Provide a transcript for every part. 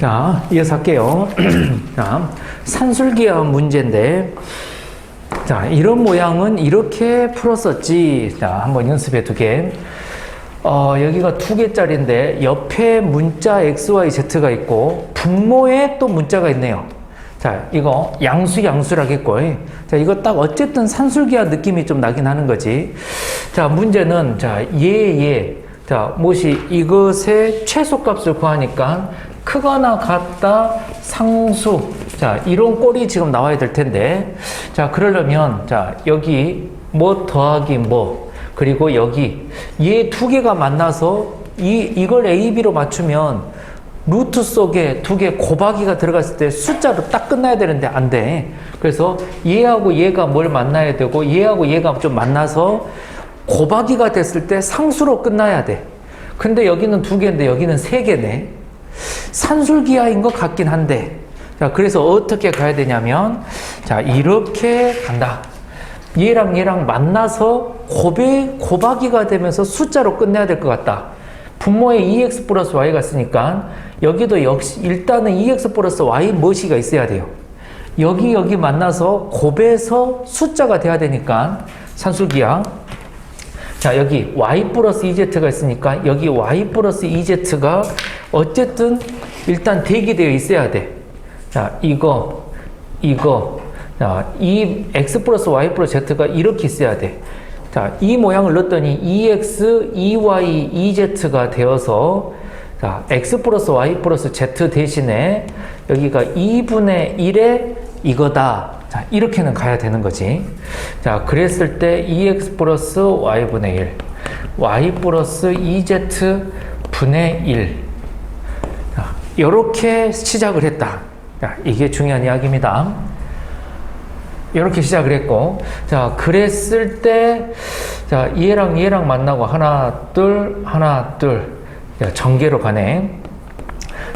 자, 이어서 할게요. 자, 산술기하 문제인데, 자, 이런 모양은 이렇게 풀었었지. 자, 한번 연습해 두게. 어, 여기가 두 개짜리인데, 옆에 문자 XYZ가 있고, 분모에 또 문자가 있네요. 자, 이거 양수 양수라겠고. 자, 이거 딱 어쨌든 산술기하 느낌이 좀 나긴 하는 거지. 자, 문제는, 자, 예, 예. 자, 무엇이 이것의 최소값을 구하니까 크거나 같다 상수. 자, 이런 꼴이 지금 나와야 될 텐데. 자, 그러려면, 자, 여기 뭐 더하기 뭐, 그리고 여기 얘 두 개가 만나서 이, 이걸 A, B로 맞추면 루트 속에 두 개 곱하기가 들어갔을 때 숫자로 딱 끝나야 되는데 안 돼. 그래서 얘하고 얘가 뭘 만나야 되고 얘하고 얘가 좀 만나서 곱하기가 됐을 때 상수로 끝나야 돼. 근데 여기는 두 개인데 여기는 세 개네. 산술기하인 것 같긴 한데. 자, 그래서 어떻게 가야 되냐면, 자, 이렇게 간다. 얘랑 얘랑 만나서 곱에, 곱하기가 되면서 숫자로 끝내야 될 것 같다. 분모에 2x 플러스 y가 있으니까 여기도 역시 일단은 2x 플러스 y 무엇이가 있어야 돼요. 여기 여기 만나서 곱에서 숫자가 돼야 되니까 산술기하 자, 여기 y 플러스 2z가 있으니까 여기 y 플러스 2z가 어쨌든 일단 대기되어 있어야 돼. 자, 이거, 이거, 자, 이 x 플러스 y 플러스 z가 이렇게 있어야 돼. 자, 이 모양을 넣었더니 2x, 2y, 2z가 되어서 자, x 플러스 y 플러스 z 대신에 여기가 2분의 1의 이거다. 자, 이렇게는 가야 되는 거지. 자, 그랬을 때 2x 플러스 y분의 1, y 플러스 2z 분의 1. 자, 이렇게 시작을 했다. 자, 이게 중요한 이야기입니다. 이렇게 시작을 했고, 자, 그랬을 때, 자, 얘랑 얘랑 만나고 하나, 둘, 하나, 둘. 자, 전개로 가네.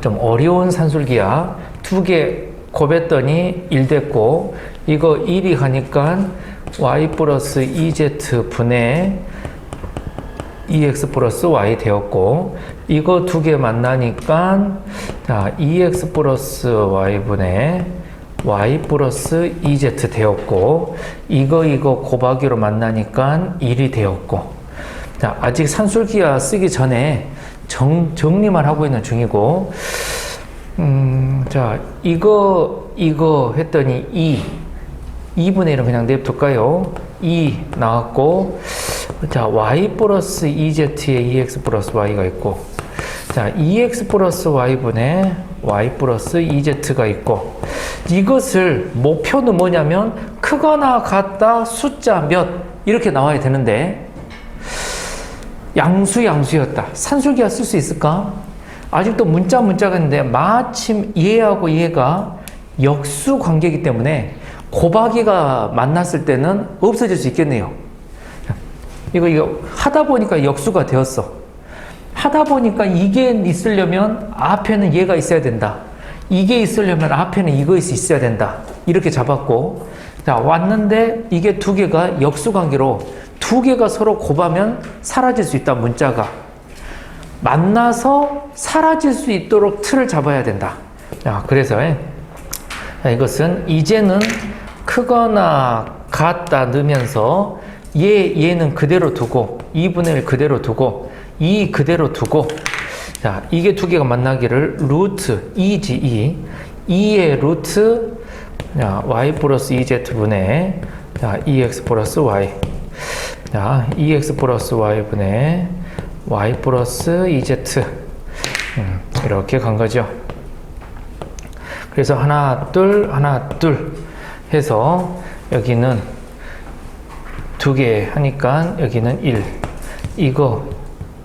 좀 어려운 산술기야. 두 개 곱했더니 1 됐고, 이거 1이 가니까 y 플러스 2z 분의 2x 플러스 y 되었고, 이거 두 개 만나니까, 자, 2x 플러스 y분의 y 플러스 2z 되었고, 이거, 이거 곱하기로 만나니까 1이 되었고, 자, 아직 산술기하 쓰기 전에 정, 정리만 하고 있는 중이고, 음, 자, 이거, 이거 했더니 2. 2분의 1은 그냥 냅둘까요? 2 나왔고, 자, y 플러스 2z에 2x 플러스 y가 있고, 자, 2x 플러스 y분의 y 플러스 2z가 있고, 이것을 목표는 뭐냐면, 크거나 같다 숫자 몇, 이렇게 나와야 되는데, 양수, 양수였다. 산술기가 쓸 수 있을까? 아직도 문자, 문자가 있는데, 마침 얘하고 얘가 역수 관계이기 때문에, 곱하기가 만났을 때는 없어질 수 있겠네요. 이거, 이거 하다 보니까 역수가 되었어. 하다 보니까 이게 있으려면 앞에는 얘가 있어야 된다. 이게 있으려면 앞에는 이것이 있어야 된다. 이렇게 잡았고, 자, 왔는데 이게 두 개가 역수 관계로 두 개가 서로 곱하면 사라질 수 있다, 문자가. 만나서 사라질 수 있도록 틀을 잡아야 된다. 자, 그래서 이것은 이제는 크거나 같다 넣으면서 얘, 얘는 그대로 두고 2분의 1 그대로 두고 2 그대로 두고 자 이게 두 개가 만나기를 루트 2지 2 2의 루트 자, y 플러스 2z분의 자, 2x 플러스 y. 자 2x 플러스 y분의 y 플러스 2z 음, 이렇게 간 거죠. 그래서 하나 둘 하나 둘 해서 여기는 두 개 하니까 여기는 1 이거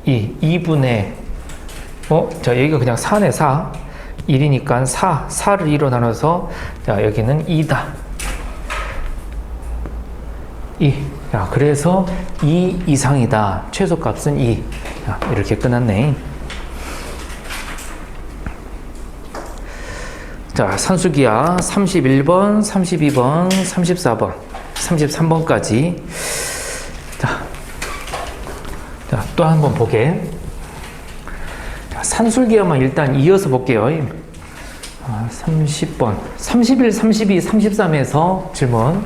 2 2분의 어? 자 여기가 그냥 4네 4 1이니까 4 4를 2로 나눠서 자 여기는 2다. 2 자, 그래서 2 이상이다. 최소값은 2 자, 이렇게 끝났네. 자, 산수기야. 31번, 32번, 34번, 33번까지. 자, 자, 또 한 번 보게. 자, 산술기야만 일단 이어서 볼게요. 아, 30번. 31, 32, 33에서 질문.